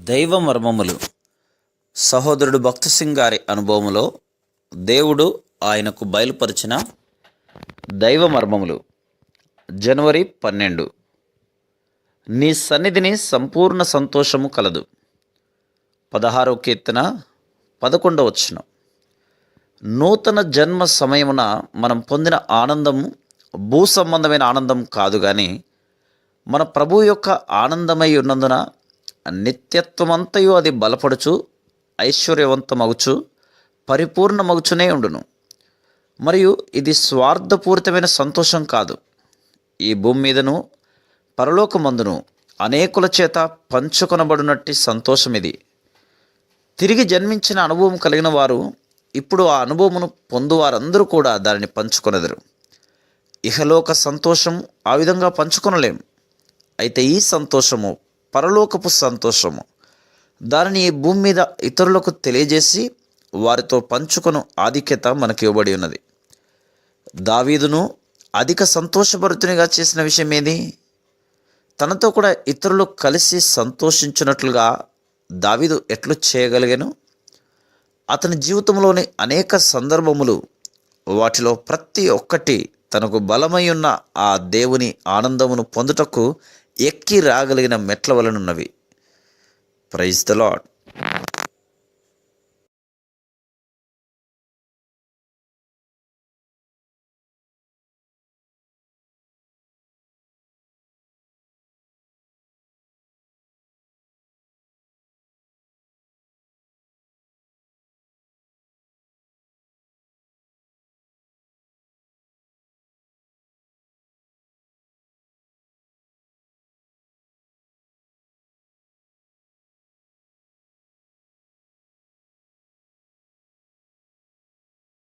దైవ మర్మములు సహోదరుడు భక్త సింగ్ గారి అనుభవములో దేవుడు ఆయనకు బయలుపరిచిన దైవ మర్మములు జనవరి పన్నెండు. నీ సన్నిధిని సంపూర్ణ సంతోషము కలదు. పదహారో కీర్తన పదకొండవ వచ్చిన నూతన జన్మ సమయమున మనం పొందిన ఆనందము భూ సంబంధమైన ఆనందం కాదు కానీ మన ప్రభు యొక్క ఆనందమై ఉన్నందున నిత్యత్వమంతయు అది బలపడుచు ఐశ్వర్యవంతమగుచు పరిపూర్ణమగుచునే ఉండును. మరియు ఇది స్వార్థపూరితమైన సంతోషం కాదు. ఈ భూమి మీదను పరలోకమందును అనేకుల చేత పంచుకొనబడినట్టి సంతోషం ఇది తిరిగి జన్మించిన అనుభవం కలిగిన వారు ఇప్పుడు ఆ అనుభవమును పొందువారందరూ కూడా దానిని పంచుకొనెదరు. ఇహలోక సంతోషం ఆ విధంగా పంచుకొనలేం. అయితే ఈ సంతోషము పరలోకపు సంతోషము. దానిని ఈ భూమి మీద ఇతరులకు తెలియజేసి వారితో పంచుకొను ఆధిక్యత మనకి ఇవ్వబడి ఉన్నది. దావీదును అధిక సంతోషభరితునిగా చేసిన విషయం ఏది? తనతో కూడా ఇతరులు కలిసి సంతోషించినట్లుగా దావీదు ఎట్లు చేయగలిగాను? అతని జీవితంలోని అనేక సందర్భములు వాటిలో ప్రతి ఒక్కటి తనకు బలమై ఉన్న ఆ దేవుని ఆనందమును పొందుటకు ఎక్కి రాగలిగిన మెట్ల వలనున్నవి. Praise the lord